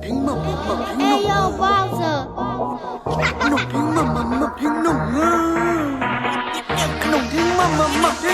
平慢慢慢平弄。哎呦，棒子！弄平慢平！平平。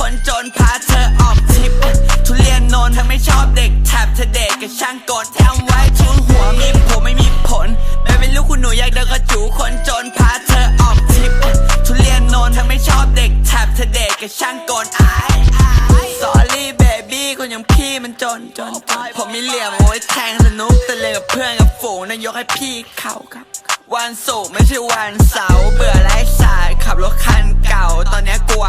คนจนพาเธอออกทริป ทุเรียนนนเธอไม่ชอบเด็กแถบเธอเด็กกับช่างกดแถมไว้ชูหัวมีผมไม่มีผลแม่เป็นลูกคุณหนูอยากเดินกระจูคนจนพาเธอออกทริป ทุเรียนนนเธอไม่ชอบเด็กแถบเธอเด็กกับช่างกดอายสอรี่เบบี้คนอย่างพี่มันจนจนผมมีเหลี่ยมโอ้ยแทงสนุกแต่เล่นกับเพื่อนกับฝูงนายกให้พี่เข่าครับวันศุกร์ไม่ใช่วันเสาร์เบื่อไร้สายขับรถคันเก่า ตอนนี้กลัว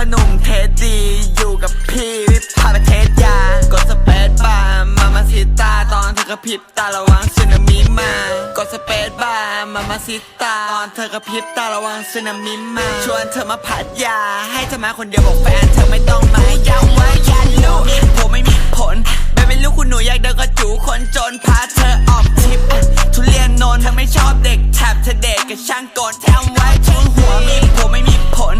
พ่อหนุ่มเทสดีอยู่กับพี่วิพาไปเทสยากดสเปซบาร์มามาซิตาตอนเธอกระพริบตาระวังสึนามิมากดสเปซบาร์มามาซิตาตอนเธอกระพริบตาระวังสึนามิมาชวนเธอมาพัดยา ให้เธอมาคนเดียวบอกแฟนเธอไม่ต้องมาให้ยาวไว้ยันโลผมไม่มีผลไมเป็นลูกคุณหนูอยากเดินกระจูคนจนพาเธอออกทริปทุเรียนนนเธอไม่ชอบเด็กแถบเธอเด็กกับช่างโกนแถมไว้ชวนหัวมีผมไม่มีผล